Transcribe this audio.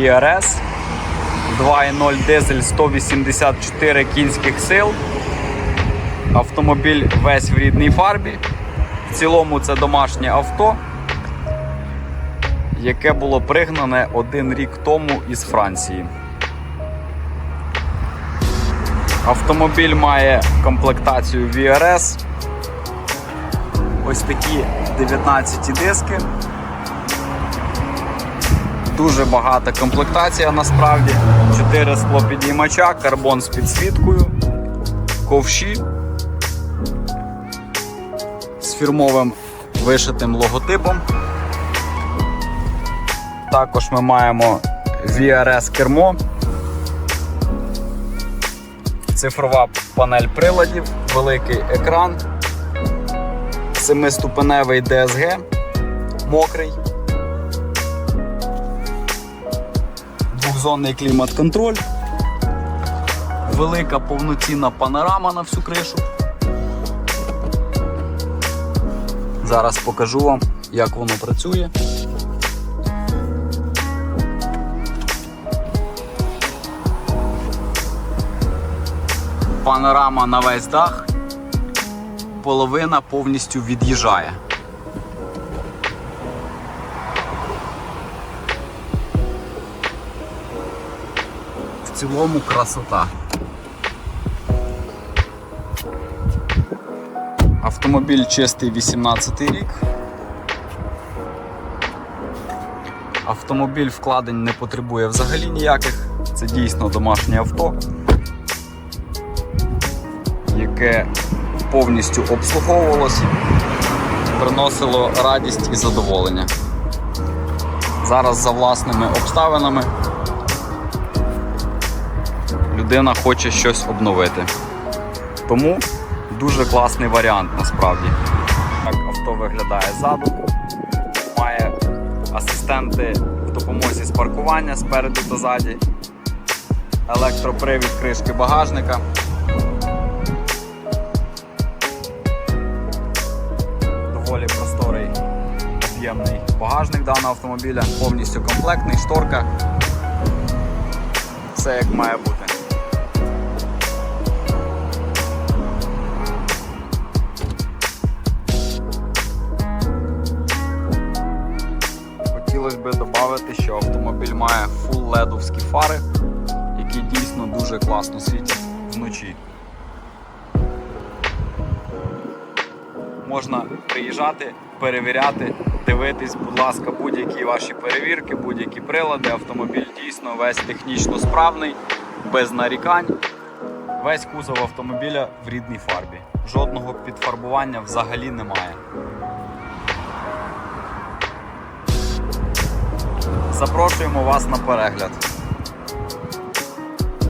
ІРС 2.0 дизель 184 кінських сил. Автомобіль весь в рідній фарбі. В цілому це домашнє авто, яке було пригнане один рік тому із Франції. Автомобіль має комплектацію VRS. Ось такі 19 диски. Дуже багата комплектація насправді. 4 склопідіймача, карбон з підсвіткою, ковші з фірмовим вишитим логотипом. Також ми маємо VRS кермо, цифрова панель приладів, великий екран, семиступеневий DSG, мокрий. Двохзонний клімат-контроль, велика повноцінна панорама на всю кришу. Зараз покажу вам, як воно працює. Панорама на весь дах, половина повністю від'їжджає. Цілому красота. Автомобіль чистий 18 рік. Автомобіль вкладень не потребує взагалі ніяких. Це дійсно домашнє авто, яке повністю обслуговувалось, приносило радість і задоволення. Зараз за власними обставинами людина хоче щось обновити. Тому дуже класний варіант насправді. Так авто виглядає ззаду. Має асистенти в допомозі з паркування спереду та ззаді. Електропривід кришки багажника. Доволі просторий об'ємний багажник даного автомобіля, повністю комплектний, шторка. Все як має бути. Хотілося б додати, що автомобіль має фул ледовські фари, які дійсно дуже класно світять вночі. Можна приїжджати, перевіряти, дивитись, будь ласка, будь-які ваші перевірки, будь-які прилади. Автомобіль дійсно весь технічно справний, без нарікань. Весь кузов автомобіля в рідній фарбі. Жодного підфарбування взагалі немає. Запрошуємо вас на перегляд.